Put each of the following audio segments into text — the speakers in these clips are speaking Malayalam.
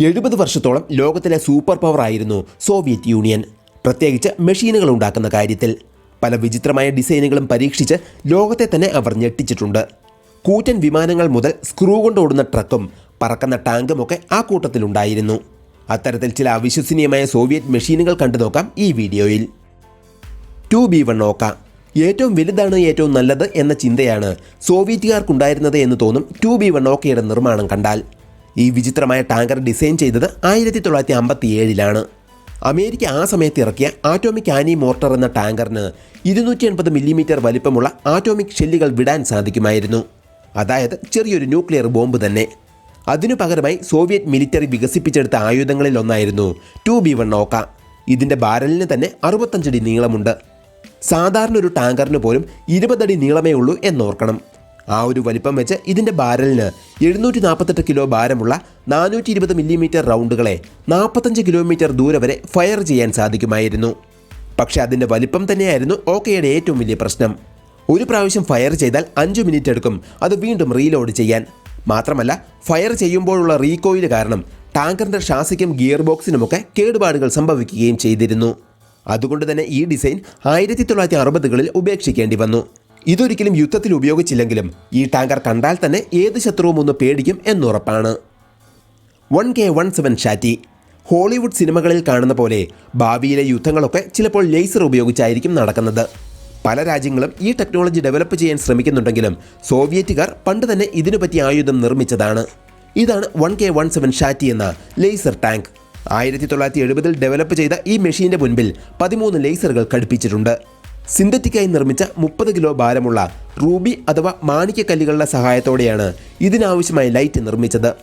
എഴുപത് വർഷത്തോളം ലോകത്തിലെ സൂപ്പർ പവർ ആയിരുന്നു സോവിയറ്റ് യൂണിയൻ. പ്രത്യേകിച്ച് മെഷീനുകൾ ഉണ്ടാക്കുന്ന കാര്യത്തിൽ. പല വിചിത്രമായ ഡിസൈനുകളും പരീക്ഷിച്ച് ലോകത്തെ തന്നെ അവർ ഞെട്ടിച്ചിട്ടുണ്ട്. കൂറ്റൻ വിമാനങ്ങൾ മുതൽ സ്ക്രൂ കൊണ്ടോടുന്ന ട്രക്കും പറക്കുന്ന ടാങ്കും ഒക്കെ ആ കൂട്ടത്തിലുണ്ടായിരുന്നു അത്തരത്തിൽ ചില അവിശ്വസനീയമായ സോവിയറ്റ് മെഷീനുകൾ കണ്ടു നോക്കാം ഈ വീഡിയോയിൽ. ടു ബി വൺ ഓക്ക ഏറ്റവും വലുതാണ് ഏറ്റവും നല്ലത് എന്ന ചിന്തയാണ് സോവിയറ്റുകാർക്കുണ്ടായിരുന്നത് എന്ന് തോന്നും ടു ബി വൺ ഓക്കയുടെ നിർമ്മാണം കണ്ടാൽ. ഈ വിചിത്രമായ ടാങ്കർ ഡിസൈൻ ചെയ്തത് ആയിരത്തി തൊള്ളായിരത്തി അമ്പത്തി ഏഴിലാണ് അമേരിക്ക ആ സമയത്ത് ഇറക്കിയ ആറ്റോമിക് ആനി മോർട്ടർ എന്ന ടാങ്കറിന് ഇരുന്നൂറ്റി എൺപത് മില്ലിമീറ്റർ വലിപ്പമുള്ള ആറ്റോമിക് ഷെല്ലുകൾ വിടാൻ സാധിക്കുമായിരുന്നു. അതായത് ചെറിയൊരു ന്യൂക്ലിയർ ബോംബ് തന്നെ. അതിനു പകരമായി സോവിയറ്റ് മിലിറ്ററി വികസിപ്പിച്ചെടുത്ത ആയുധങ്ങളിൽ ഒന്നായിരുന്നു ടു ബി വൺ ഓക്ക. ഇതിന്റെ ബാരലിന് തന്നെ അറുപത്തഞ്ചടി നീളമുണ്ട്. സാധാരണ ഒരു ടാങ്കറിന് പോലും ഇരുപതടി നീളമേ ഉള്ളൂ എന്നോർക്കണം. ആ ഒരു വലിപ്പം വെച്ച് ഇതിന്റെ ബാരലിന് എഴുന്നൂറ്റി നാൽപ്പത്തെട്ട് കിലോ ഭാരമുള്ള നാനൂറ്റി ഇരുപത് മില്ലിമീറ്റർ റൗണ്ടുകളെ നാൽപ്പത്തഞ്ച് കിലോമീറ്റർ ദൂരെ വരെ ഫയർ ചെയ്യാൻ സാധിക്കുമായിരുന്നു. പക്ഷേ അതിന്റെ വലിപ്പം തന്നെയായിരുന്നു ഓക്കെയുടെ ഏറ്റവും വലിയ പ്രശ്നം. ഒരു പ്രാവശ്യം ഫയർ ചെയ്താൽ അഞ്ച് മിനിറ്റ് എടുക്കും അത് വീണ്ടും റീലോഡ് ചെയ്യാൻ. മാത്രമല്ല ഫയർ ചെയ്യുമ്പോഴുള്ള റീകോയിൽ കാരണം ടാങ്കറിന്റെ ഷാസിക്കും ഗിയർ ബോക്സിനുമൊക്കെ കേടുപാടുകൾ സംഭവിക്കുകയും ചെയ്തിരുന്നു. അതുകൊണ്ട് തന്നെ ഈ ഡിസൈൻ ആയിരത്തി തൊള്ളായിരത്തി അറുപതുകളിൽ ഉപേക്ഷിക്കേണ്ടി വന്നു. ഇതൊരിക്കലും യുദ്ധത്തിൽ ഉപയോഗിച്ചില്ലെങ്കിലും ഈ ടാങ്കർ കണ്ടാൽ തന്നെ ഏത് ശത്രുവും ഒന്ന് പേടിക്കും എന്നുറപ്പാണ്. One K one seven ഷാറ്റി. Hollywood സിനിമകളിൽ കാണുന്ന പോലെ ഭാവിയിലെ യുദ്ധങ്ങളൊക്കെ ചിലപ്പോൾ ലേസർ ഉപയോഗിച്ചായിരിക്കും നടക്കുന്നത്. പല രാജ്യങ്ങളും ഈ ടെക്നോളജി ഡെവലപ്പ് ചെയ്യാൻ ശ്രമിക്കുന്നുണ്ടെങ്കിലും സോവിയറ്റുകാർ പണ്ട് തന്നെ ഇതിനു പറ്റിയ ആയുധം നിർമ്മിച്ചതാണ്. ഇതാണ് വൺ കെ വൺ സെവൻ ഷാറ്റി എന്ന ലേസർ ടാങ്ക്. ആയിരത്തി തൊള്ളായിരത്തി എഴുപതിൽ ഡെവലപ്പ് ചെയ്ത ഈ മെഷീന്റെ മുൻപിൽ പതിമൂന്ന് ലേസറുകൾ ഘടിപ്പിച്ചിട്ടുണ്ട്. സിന്തറ്റിക്കായി നിർമ്മിച്ച മുപ്പത് കിലോ ഭാരമുള്ള റൂബി അഥവാ മാണിക്യക്കല്ലുകളുടെ സഹായത്തോടെയാണ് ഇതിനാവശ്യമായ ലൈറ്റ് നിർമ്മിച്ചത്.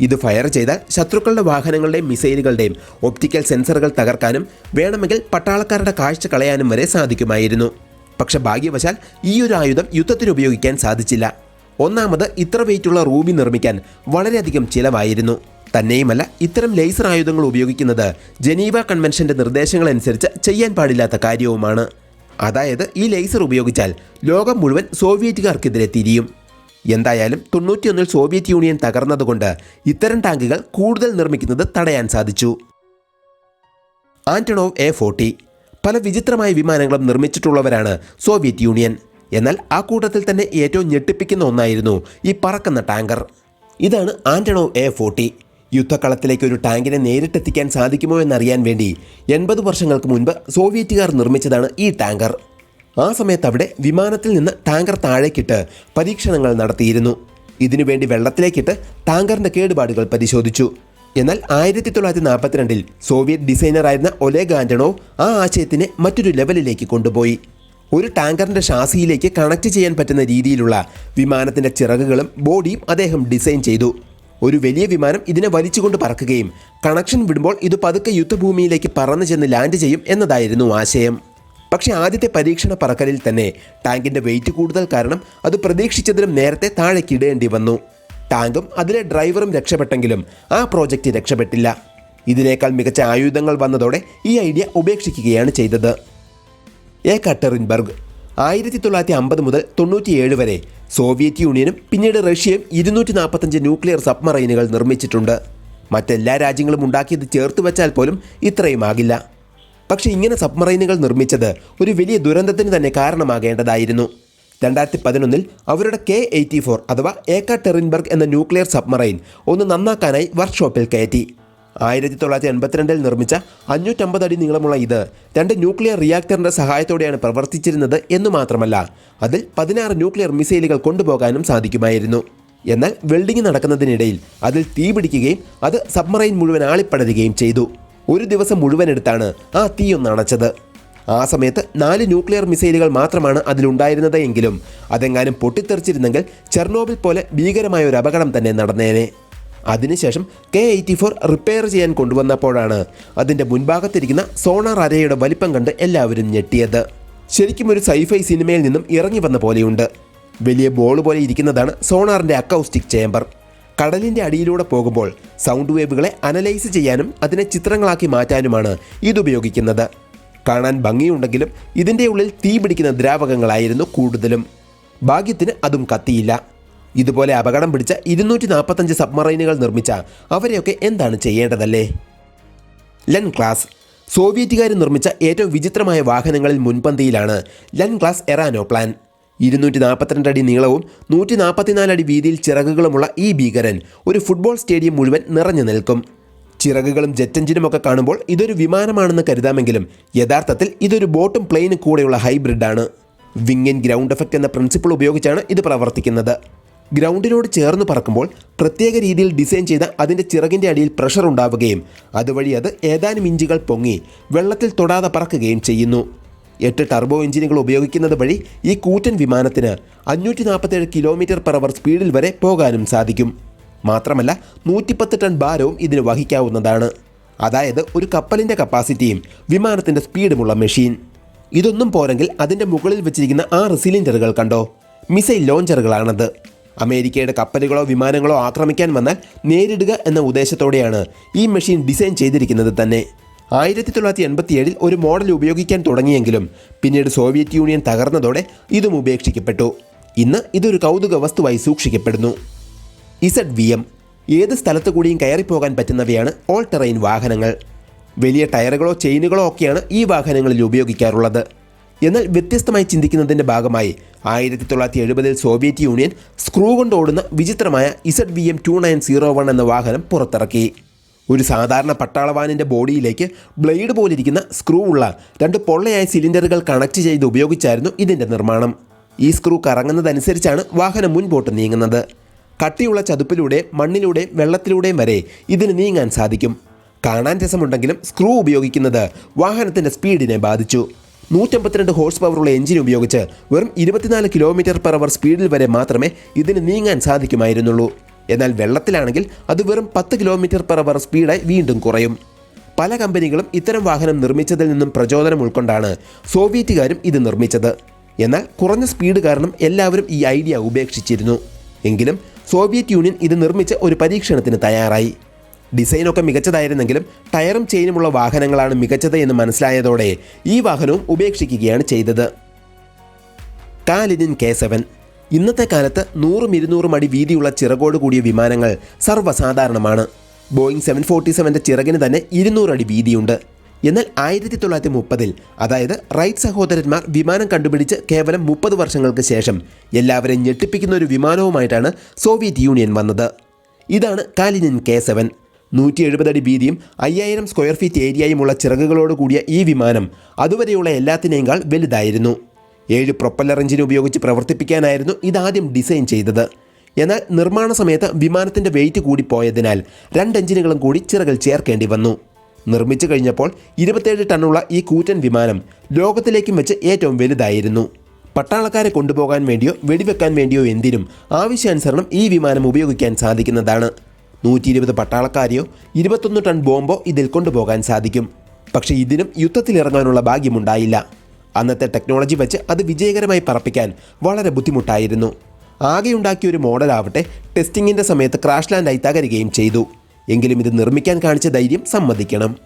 ഇത് ഫയർ ചെയ്താൽ ശത്രുക്കളുടെ വാഹനങ്ങളുടെയും മിസൈലുകളുടെയും ഒപ്റ്റിക്കൽ സെൻസറുകൾ തകർക്കാനും വേണമെങ്കിൽ പട്ടാളക്കാരുടെ കാഴ്ച കളയാനും വരെ സാധിക്കുമായിരുന്നു. പക്ഷെ ഭാഗ്യവശാൽ ഈ ഒരു ആയുധം യുദ്ധത്തിന് ഉപയോഗിക്കാൻ സാധിച്ചില്ല. ഒന്നാമത് ഇത്ര വെയിറ്റുള്ള റൂബി നിർമ്മിക്കാൻ വളരെയധികം ചിലവായിരുന്നു. തന്നെയുമല്ല ഇത്തരം ലേസർ ആയുധങ്ങൾ ഉപയോഗിക്കുന്നത് ജനീവ കൺവെൻഷന്റെ നിർദ്ദേശങ്ങളനുസരിച്ച് ചെയ്യാൻ പാടില്ലാത്ത കാര്യവുമാണ്. അതായത് ഈ ലേസർ ഉപയോഗിച്ചാൽ ലോകം മുഴുവൻ സോവിയറ്റുകാർക്കെതിരെ തിരിയും. എന്തായാലും തൊണ്ണൂറ്റിയൊന്നിൽ സോവിയറ്റ് യൂണിയൻ തകർന്നതുകൊണ്ട് ഇത്തരം ടാങ്കുകൾ കൂടുതൽ നിർമ്മിക്കുന്നത് തടയാൻ സാധിച്ചു. ആന്റണോവ് എ ഫോർട്ടി പല വിചിത്രമായ വിമാനങ്ങളും നിർമ്മിച്ചിട്ടുള്ളവരാണ് സോവിയറ്റ് യൂണിയൻ. എന്നാൽ ആ കൂട്ടത്തിൽ തന്നെ ഏറ്റവും ഞെട്ടിപ്പിക്കുന്ന ഒന്നായിരുന്നു ഈ പറക്കുന്ന ടാങ്കർ. ഇതാണ് ആന്റണോവ് എ ഫോർട്ടി. യുദ്ധക്കളത്തിലേക്ക് ഒരു ടാങ്കിനെ നേരിട്ടെത്തിക്കാൻ സാധിക്കുമോ എന്നറിയാൻ വേണ്ടി എൺപത് വർഷങ്ങൾക്ക് മുൻപ് സോവിയറ്റുകാർ നിർമ്മിച്ചതാണ് ഈ ടാങ്കർ. ആ സമയത്ത് അവിടെ വിമാനത്തിൽ നിന്ന് ടാങ്കർ താഴേക്കിട്ട് പരീക്ഷണങ്ങൾ നടത്തിയിരുന്നു. ഇതിനുവേണ്ടി വെള്ളത്തിലേക്കിട്ട് ടാങ്കറിന്റെ കേടുപാടുകൾ പരിശോധിച്ചു. എന്നാൽ ആയിരത്തി തൊള്ളായിരത്തി നാൽപ്പത്തിരണ്ടിൽ സോവിയറ്റ് ഡിസൈനറായിരുന്ന ഒലേഗ് ഗാൻഡണോ ആ ആശയത്തിനെ മറ്റൊരു ലെവലിലേക്ക് കൊണ്ടുപോയി. ഒരു ടാങ്കറിന്റെ ഷാസിയിലേക്ക് കണക്ട് ചെയ്യാൻ പറ്റുന്ന രീതിയിലുള്ള വിമാനത്തിന്റെ ചിറകുകളും ബോഡിയും അദ്ദേഹം ഡിസൈൻ ചെയ്തു. ഒരു വലിയ വിമാനം ഇതിനെ വലിച്ചുകൊണ്ട് പറക്കുകയും കണക്ഷൻ വിടുമ്പോൾ ഇത് പതുക്കെ യുദ്ധഭൂമിയിലേക്ക് പറന്നു ചെന്ന് ലാൻഡ് ചെയ്യും എന്നതായിരുന്നു ആശയം. പക്ഷേ ആദ്യത്തെ പരീക്ഷണ പറക്കലിൽ തന്നെ ടാങ്കിന്റെ വെയിറ്റ് കൂടുതൽ കാരണം അത് പ്രതീക്ഷിച്ചതിലും നേരത്തെ താഴേക്കിടേണ്ടി വന്നു. ടാങ്കും അതിലെ ഡ്രൈവറും രക്ഷപ്പെട്ടെങ്കിലും ആ പ്രോജക്റ്റ് രക്ഷപ്പെട്ടില്ല. ഇതിനേക്കാൾ മികച്ച ആയുധങ്ങൾ വന്നതോടെ ഈ ഐഡിയ ഉപേക്ഷിക്കുകയാണ് ചെയ്തത്. എ കട്ടറിൻബർഗ് ആയിരത്തി തൊള്ളായിരത്തി അമ്പത് മുതൽ തൊണ്ണൂറ്റിയേഴ് വരെ സോവിയറ്റ് യൂണിയനും പിന്നീട് റഷ്യയും ഇരുന്നൂറ്റി നാൽപ്പത്തഞ്ച് ന്യൂക്ലിയർ സബ്മറൈനുകൾ നിർമ്മിച്ചിട്ടുണ്ട്. മറ്റെല്ലാ രാജ്യങ്ങളും ഉണ്ടാക്കിയത് ചേർത്ത് വെച്ചാൽ പോലും ഇത്രയും ആകില്ല. പക്ഷേ ഇങ്ങനെ സബ്മറൈനുകൾ നിർമ്മിച്ചത് ഒരു വലിയ ദുരന്തത്തിന് തന്നെ കാരണമാകേണ്ടതായിരുന്നു. രണ്ടായിരത്തി പതിനൊന്നിൽ അവരുടെ കെ എയ്റ്റി ഫോർ അഥവാ ഏക്ക ടെറിൻബർഗ് എന്ന ന്യൂക്ലിയർ സബ്മറൈൻ ഒന്ന് നന്നാക്കാനായി വർക്ക്ഷോപ്പിൽ കയറ്റി. ആയിരത്തി തൊള്ളായിരത്തി എൺപത്തിരണ്ടിൽ നിർമ്മിച്ച അഞ്ഞൂറ്റമ്പത് അടി നീളമുള്ള ഇത് രണ്ട് ന്യൂക്ലിയർ റിയാക്ടറിന്റെ സഹായത്തോടെയാണ് പ്രവർത്തിച്ചിരുന്നത് എന്ന് മാത്രമല്ല അതിൽ പതിനാറ് ന്യൂക്ലിയർ മിസൈലുകൾ കൊണ്ടുപോകാനും സാധിക്കുമായിരുന്നു. എന്നാൽ വെൽഡിംഗ് നടക്കുന്നതിനിടയിൽ അതിൽ തീ പിടിക്കുകയും അത് സബ്മറൈൻ മുഴുവൻ ആളിപ്പടരുകയും ചെയ്തു. ഒരു ദിവസം മുഴുവൻ എടുത്താണ് ആ തീയൊന്ന് അണച്ചത്. ആ സമയത്ത് നാല് ന്യൂക്ലിയർ മിസൈലുകൾ മാത്രമാണ് അതിലുണ്ടായിരുന്നത് എങ്കിലും അതെങ്ങാനും പൊട്ടിത്തെറിച്ചിരുന്നെങ്കിൽ ചെർണോബിൽ പോലെ ഭീകരമായ ഒരു അപകടം തന്നെ നടന്നേനെ. അതിനുശേഷം കെ എയ്റ്റി ഫോർ റിപ്പയർ ചെയ്യാൻ കൊണ്ടുവന്നപ്പോഴാണ് അതിന്റെ മുൻഭാഗത്തിരിക്കുന്ന സോണാർ അരയുടെ വലിപ്പം കണ്ട് എല്ലാവരും ഞെട്ടിയത്. ശരിക്കും ഒരു സൈഫൈ സിനിമയിൽ നിന്നും ഇറങ്ങി വന്ന പോലെയുണ്ട്. വലിയ ബോൾ പോലെ ഇരിക്കുന്നതാണ് സോണാറിന്റെ അക്കൗസ്റ്റിക് ചേംബർ കടലിന്റെ അടിയിലൂടെ പോകുമ്പോൾ സൗണ്ട് വേവുകളെ അനലൈസ് ചെയ്യാനും അതിനെ ചിത്രങ്ങളാക്കി മാറ്റാനുമാണ് ഇതുപയോഗിക്കുന്നത് കാണാൻ ഭംഗിയുണ്ടെങ്കിലും ഇതിന്റെ ഉള്ളിൽ തീ പിടിക്കുന്ന ദ്രാവകങ്ങളായിരുന്നു കൂടുതലും. ഭാഗ്യത്തിന് അതും കത്തിയില്ല. ഇതുപോലെ അപകടം പിടിച്ച ഇരുന്നൂറ്റി നാൽപ്പത്തഞ്ച് സബ്മറൈനുകൾ നിർമ്മിച്ച അവരെയൊക്കെ എന്താണ് ചെയ്യേണ്ടതല്ലേ? ലൻ ക്ലാസ്. സോവിയറ്റുകാർ നിർമ്മിച്ച ഏറ്റവും വിചിത്രമായ വാഹനങ്ങളിൽ മുൻപന്തിയിലാണ് ലൻ ക്ലാസ് എറാനോ പ്ലാൻ. ഇരുന്നൂറ്റി നാൽപ്പത്തിരണ്ട് അടി നീളവും നൂറ്റി നാൽപ്പത്തിനാല് അടി വീതിയിൽ ചിറകുകളുമുള്ള ഈ ഭീകരൻ ഒരു ഫുട്ബോൾ സ്റ്റേഡിയം മുഴുവൻ നിറഞ്ഞു നിൽക്കും. ചിറകുകളും ജെറ്റ് എഞ്ചിനും ഒക്കെ കാണുമ്പോൾ ഇതൊരു വിമാനമാണെന്ന് കരുതാമെങ്കിലും യഥാർത്ഥത്തിൽ ഇതൊരു ബോട്ടും പ്ലെയിനും കൂടെയുള്ള ഹൈബ്രിഡാണ്. വിങ് ആൻഡ് ഗ്രൗണ്ട് എഫക്റ്റ് എന്ന പ്രിൻസിപ്പിൾ ഉപയോഗിച്ചാണ് ഇത് പ്രവർത്തിക്കുന്നത്. ഗ്രൗണ്ടിനോട് ചേർന്ന് പറക്കുമ്പോൾ പ്രത്യേക രീതിയിൽ ഡിസൈൻ ചെയ്ത അതിന്റെ ചിറകിന്റെ അടിയിൽ പ്രഷർ ഉണ്ടാവുകയും അതുവഴി അത് ഏതാനും ഇഞ്ചുകൾ പൊങ്ങി വെള്ളത്തിൽ തൊടാതെ പറക്കുകയും ചെയ്യുന്നു. എട്ട് ടർബോ എഞ്ചിനുകൾ ഉപയോഗിക്കുന്നത് വഴി ഈ കൂറ്റൻ വിമാനത്തിന് അഞ്ഞൂറ്റി നാൽപ്പത്തേഴ് കിലോമീറ്റർ പെർ അവർ സ്പീഡിൽ വരെ പോകാനും സാധിക്കും. മാത്രമല്ല നൂറ്റിപ്പത്ത് ടൺ ഭാരവും ഇതിന് വഹിക്കാവുന്നതാണ്. അതായത് ഒരു കപ്പലിന്റെ കപ്പാസിറ്റിയും വിമാനത്തിന്റെ സ്പീഡുമുള്ള മെഷീൻ. ഇതൊന്നും പോരെങ്കിൽ അതിന്റെ മുകളിൽ വെച്ചിരിക്കുന്ന ആറ് സിലിണ്ടറുകൾ കണ്ടോ? മിസൈൽ ലോഞ്ചറുകളാണത്. അമേരിക്കയുടെ കപ്പലുകളോ വിമാനങ്ങളോ ആക്രമിക്കാൻ വന്നാൽ നേരിടുക എന്ന ഉദ്ദേശത്തോടെയാണ് ഈ മെഷീൻ ഡിസൈൻ ചെയ്തിരിക്കുന്നത് തന്നെ. ആയിരത്തി തൊള്ളായിരത്തി എൺപത്തിയേഴിൽ ഒരു മോഡൽ ഉപയോഗിക്കാൻ തുടങ്ങിയെങ്കിലും പിന്നീട് സോവിയറ്റ് യൂണിയൻ തകർന്നതോടെ ഇതും ഉപേക്ഷിക്കപ്പെട്ടു. ഇന്ന് ഇതൊരു കൗതുക വസ്തുവായി സൂക്ഷിക്കപ്പെടുന്നു. ഇസഡ് വി എം ഏത് സ്ഥലത്തു കൂടിയും കയറിപ്പോകാൻ പറ്റുന്നവയാണ് ഓൾ ടെറൈൻ വാഹനങ്ങൾ. വലിയ ടയറുകളോ ചെയിനുകളോ ഒക്കെയാണ് ഈ വാഹനങ്ങളിൽ ഉപയോഗിക്കാറുള്ളത്. എന്നാൽ വ്യത്യസ്തമായി ചിന്തിക്കുന്നതിന്റെ ഭാഗമായി ആയിരത്തി തൊള്ളായിരത്തി എഴുപതിൽ സോവിയറ്റ് യൂണിയൻ സ്ക്രൂ കൊണ്ട് ഓടുന്ന വിചിത്രമായ Z V M two nine zero one എന്ന വാഹനം പുറത്തിറക്കി. ഒരു സാധാരണ പട്ടാളവാനിന്റെ ബോഡിയിലേക്ക് ബ്ലേഡ് പോലിരിക്കുന്ന സ്ക്രൂ ഉള്ള രണ്ട് പൊള്ളയായ സിലിണ്ടറുകൾ കണക്ട് ചെയ്ത് ഉപയോഗിച്ചായിരുന്നു ഇതിന്റെ നിർമ്മാണം. ഈ സ്ക്രൂ കറങ്ങുന്നതനുസരിച്ചാണ് വാഹനം മുൻപോട്ട് നീങ്ങുന്നത്. കട്ടിയുള്ള ചതുപ്പിലൂടെ മണ്ണിലൂടെയും വെള്ളത്തിലൂടെയും വരെ ഇതിന് നീങ്ങാൻ സാധിക്കും. കാണാൻ രസമുണ്ടെങ്കിലും സ്ക്രൂ ഉപയോഗിക്കുന്നത് വാഹനത്തിന്റെ സ്പീഡിനെ ബാധിച്ചു. നൂറ്റമ്പത്തിരണ്ട് ഹോഴ്സ് പവറുള്ള എഞ്ചിൻ ഉപയോഗിച്ച് വെറും ഇരുപത്തിനാല് കിലോമീറ്റർ പെർ അവർ സ്പീഡിൽ വരെ മാത്രമേ ഇതിന് നീങ്ങാൻ സാധിക്കുമായിരുന്നുള്ളൂ. എന്നാൽ വെള്ളത്തിലാണെങ്കിൽ അത് വെറും പത്ത് കിലോമീറ്റർ പെർ അവർ സ്പീഡായി വീണ്ടും കുറയും. പല കമ്പനികളും ഇത്തരം വാഹനം നിർമ്മിച്ചതിൽ നിന്നും പ്രചോദനം ഉൾക്കൊണ്ടാണ് സോവിയറ്റുകാരും ഇത് നിർമ്മിച്ചത്. എന്നാൽ കുറഞ്ഞ സ്പീഡ് കാരണം എല്ലാവരും ഈ ഐഡിയ ഉപേക്ഷിച്ചിരുന്നു. എങ്കിലും സോവിയറ്റ് യൂണിയൻ ഇത് നിർമ്മിച്ച ഒരു പരീക്ഷണത്തിന് തയ്യാറായി. ഡിസൈനൊക്കെ മികച്ചതായിരുന്നെങ്കിലും ടയറും ചെയിനുമുള്ള വാഹനങ്ങളാണ് മികച്ചത് എന്ന് മനസ്സിലായതോടെ ഈ വാഹനവും ഉപേക്ഷിക്കുകയാണ് ചെയ്തത്. Kalinin K seven. ഇന്നത്തെ കാലത്ത് നൂറും ഇരുന്നൂറും അടി വീതിയുള്ള ചിറകോട് കൂടിയ വിമാനങ്ങൾ സർവസാധാരണമാണ്. ബോയിങ് സെവൻ ഫോർട്ടി സെവന്റെ ചിറകിന് തന്നെ ഇരുന്നൂറ് അടി വീതിയുണ്ട്. എന്നാൽ ആയിരത്തി തൊള്ളായിരത്തി മുപ്പതിൽ അതായത് റൈറ്റ് സഹോദരന്മാർ വിമാനം കണ്ടുപിടിച്ച് കേവലം മുപ്പത് വർഷങ്ങൾക്ക് ശേഷം എല്ലാവരെയും ഞെട്ടിപ്പിക്കുന്ന ഒരു വിമാനവുമായിട്ടാണ് സോവിയറ്റ് യൂണിയൻ വന്നത്. ഇതാണ് കാലിനിൻ കെ സെവൻ. നൂറ്റി എഴുപത് അടി വീതിയും അയ്യായിരം സ്ക്വയർ ഫീറ്റ് ഏരിയയുമുള്ള ചിറകുകളോട് കൂടിയ ഈ വിമാനം അതുവരെയുള്ള എല്ലാത്തിനേക്കാൾ വലുതായിരുന്നു. ഏഴ് പ്രൊപ്പല്ലർ എഞ്ചിൻ ഉപയോഗിച്ച് പ്രവർത്തിപ്പിക്കാനായിരുന്നു ഇതാദ്യം ഡിസൈൻ ചെയ്തത്. എന്നാൽ നിർമ്മാണ സമയത്ത് വിമാനത്തിന്റെ വെയിറ്റ് കൂടിപ്പോയതിനാൽ രണ്ട് എഞ്ചിനുകളും കൂടി ചിറകൾ ചേർക്കേണ്ടി വന്നു. നിർമ്മിച്ചു കഴിഞ്ഞപ്പോൾ ഇരുപത്തേഴ് ടണ്ണുള്ള ഈ കൂറ്റൻ വിമാനം ലോകത്തിലേക്കും വെച്ച് ഏറ്റവും വലുതായിരുന്നു. പട്ടാളക്കാരെ കൊണ്ടുപോകാൻ വേണ്ടിയോ വെടിവെക്കാൻ വേണ്ടിയോ എന്തിനും ആവശ്യാനുസരണം ഈ വിമാനം ഉപയോഗിക്കാൻ സാധിക്കുന്നതാണ്. നൂറ്റി ഇരുപത് പട്ടാളക്കാരെയോ ഇരുപത്തൊന്ന് ടൺ ബോംബോ ഇതിൽ കൊണ്ടുപോകാൻ സാധിക്കും. പക്ഷേ ഇതിനും യുദ്ധത്തിലിറങ്ങാനുള്ള ഭാഗ്യമുണ്ടായില്ല. അന്നത്തെ ടെക്നോളജി വെച്ച് അത് വിജയകരമായി പറപ്പിക്കാൻ വളരെ ബുദ്ധിമുട്ടായിരുന്നു. ആകെ ഉണ്ടാക്കിയ ഒരു മോഡലാവട്ടെ ടെസ്റ്റിങ്ങിന്റെ സമയത്ത് ക്രാഷ് ലാൻഡായി തകരുകയും ചെയ്തു. എങ്കിലും ഇത് നിർമ്മിക്കാൻ കാണിച്ച ധൈര്യം സമ്മതിക്കണം.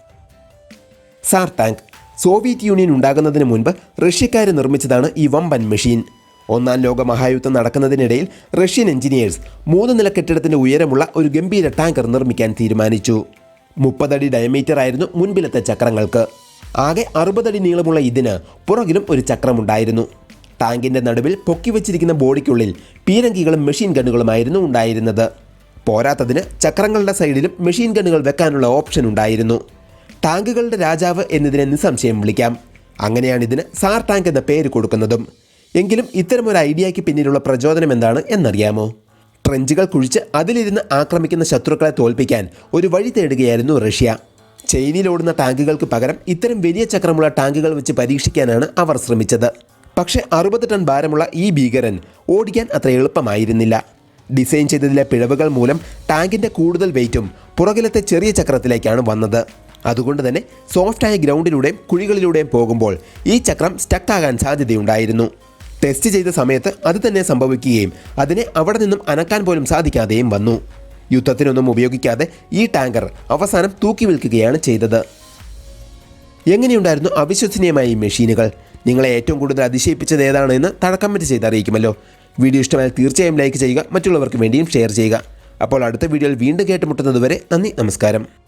സാർ ടാങ്ക് സോവിയറ്റ് യൂണിയൻ ഉണ്ടാകുന്നതിന് മുൻപ് റഷ്യക്കാർ നിർമ്മിച്ചതാണ് ഈ വമ്പൻ മെഷീൻ. ഒന്നാം ലോക മഹായുദ്ധം നടക്കുന്നതിനിടയിൽ റഷ്യൻ എഞ്ചിനീയേഴ്സ് മൂന്ന് നില കെട്ടിടത്തിന്റെ ഉയരമുള്ള ഒരു ഗംഭീര ടാങ്കർ നിർമ്മിക്കാൻ തീരുമാനിച്ചു. മുപ്പതടി ഡയമീറ്റർ ആയിരുന്നു മുൻപിലത്തെ ചക്രങ്ങൾക്ക്. ആകെ അറുപതടി നീളമുള്ള ഇതിന് പുറകിലും ഒരു ചക്രമുണ്ടായിരുന്നു. ടാങ്കിന്റെ നടുവിൽ പൊക്കി വെച്ചിരിക്കുന്ന ബോഡിക്കുള്ളിൽ പീരങ്കികളും മെഷീൻ ഗണ്ണുകളുമായിരുന്നു ഉണ്ടായിരുന്നത്. പോരാത്തതിന് ചക്രങ്ങളുടെ സൈഡിലും മെഷീൻ ഗണ്ണുകൾ വെക്കാനുള്ള ഓപ്ഷൻ ഉണ്ടായിരുന്നു. ടാങ്കുകളുടെ രാജാവ് എന്നതിനെ നിസ്സംശയം വിളിക്കാം. അങ്ങനെയാണ് ഇതിന് സാർ ടാങ്ക് എന്ന പേര് കൊടുക്കുന്നതും. എങ്കിലും ഇത്തരമൊരു ഐഡിയയ്ക്ക് പിന്നിലുള്ള പ്രചോദനം എന്താണ് എന്നറിയാമോ? ട്രെഞ്ചുകൾ കുഴിച്ച് അതിലിരുന്ന് ആക്രമിക്കുന്ന ശത്രുക്കളെ തോൽപ്പിക്കാൻ ഒരു വഴി തേടുകയായിരുന്നു റഷ്യ. ചൈനയിലോടുന്ന ടാങ്കുകൾക്ക് പകരം ഇത്തരം വലിയ ചക്രമുള്ള ടാങ്കുകൾ വെച്ച് പരീക്ഷിക്കാനാണ് അവർ ശ്രമിച്ചത്. പക്ഷേ അറുപത് ടൺ ഭാരമുള്ള ഈ ഭീകരൻ ഓടിക്കാൻ അത്ര എളുപ്പമായിരുന്നില്ല. ഡിസൈൻ ചെയ്തതിലെ പിഴവുകൾ മൂലം ടാങ്കിന്റെ കൂടുതൽ വെയിറ്റും പുറകിലത്തെ ചെറിയ ചക്രത്തിലേക്കാണ് വന്നത്. അതുകൊണ്ട് തന്നെ സോഫ്റ്റായ ഗ്രൗണ്ടിലൂടെയും കുഴികളിലൂടെയും പോകുമ്പോൾ ഈ ചക്രം സ്റ്റക്കാകാൻ സാധ്യതയുണ്ടായിരുന്നു. ടെസ്റ്റ് ചെയ്ത സമയത്ത് അത് തന്നെ സംഭവിക്കുകയും അതിനെ അവിടെ നിന്നും അനക്കാൻ പോലും സാധിക്കാതെയും വന്നു. യുദ്ധത്തിനൊന്നും ഉപയോഗിക്കാതെ ഈ ടാങ്കർ അവസാനം തൂക്കി വിൽക്കുകയാണ് ചെയ്തത്. എങ്ങനെയുണ്ടായിരുന്നു അവിശ്വസനീയമായ ഈ മെഷീനുകൾ? നിങ്ങളെ ഏറ്റവും കൂടുതൽ അതിശയിപ്പിച്ചത് ഏതാണെന്ന് താഴെ കമന്റ് ചെയ്ത് അറിയിക്കുമല്ലോ. വീഡിയോ ഇഷ്ടമായാൽ തീർച്ചയായും ലൈക്ക് ചെയ്യുക മറ്റുള്ളവർക്ക് വേണ്ടിയും ഷെയർ ചെയ്യുക. അപ്പോൾ അടുത്ത വീഡിയോയിൽ വീണ്ടും കേട്ടുമുട്ടുന്നതുവരെ നന്ദി നമസ്കാരം.